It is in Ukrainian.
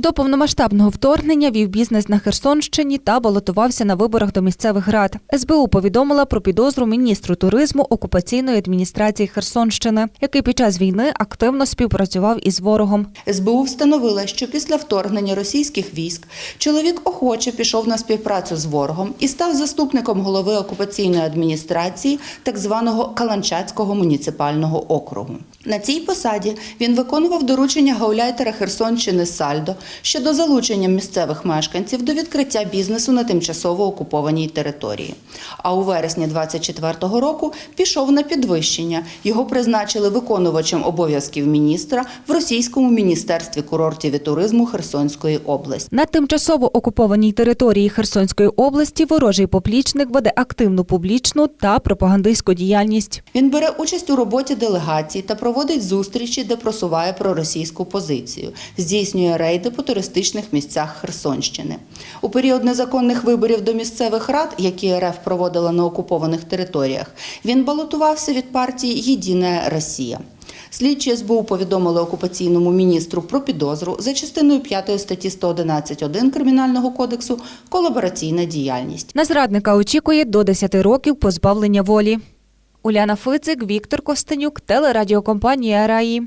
До повномасштабного вторгнення вів бізнес на Херсонщині та балотувався на виборах до місцевих рад. СБУ повідомила про підозру міністру туризму окупаційної адміністрації Херсонщини, який під час війни активно співпрацював із ворогом. СБУ встановила, що після вторгнення російських військ чоловік охоче пішов на співпрацю з ворогом і став заступником голови окупаційної адміністрації так званого Каланчацького муніципального округу. На цій посаді він виконував доручення гауляйтера Херсонщини Сальдо щодо залучення місцевих мешканців до відкриття бізнесу на тимчасово окупованій території. А у вересні 24-го року пішов на підвищення. Його призначили виконувачем обов'язків міністра в російському міністерстві курортів і туризму Херсонської області. На тимчасово окупованій території Херсонської області ворожий поплічник веде активну публічну та пропагандистську діяльність. Він бере участь у роботі делегацій та проводить зустрічі, де просуває проросійську позицію, здійснює рейди по туристичних місцях Херсонщини. У період незаконних виборів до місцевих рад, які РФ проводила на окупованих територіях, він балотувався від партії Єдина Росія. Слідчі СБУ повідомили окупаційному міністру про підозру за частиною 5 статті 111.1 Кримінального кодексу колабораційна діяльність. На зрадника очікує до 10 років позбавлення волі. Уляна Фицик, Віктор Костенюк, телерадіокомпанія Раї.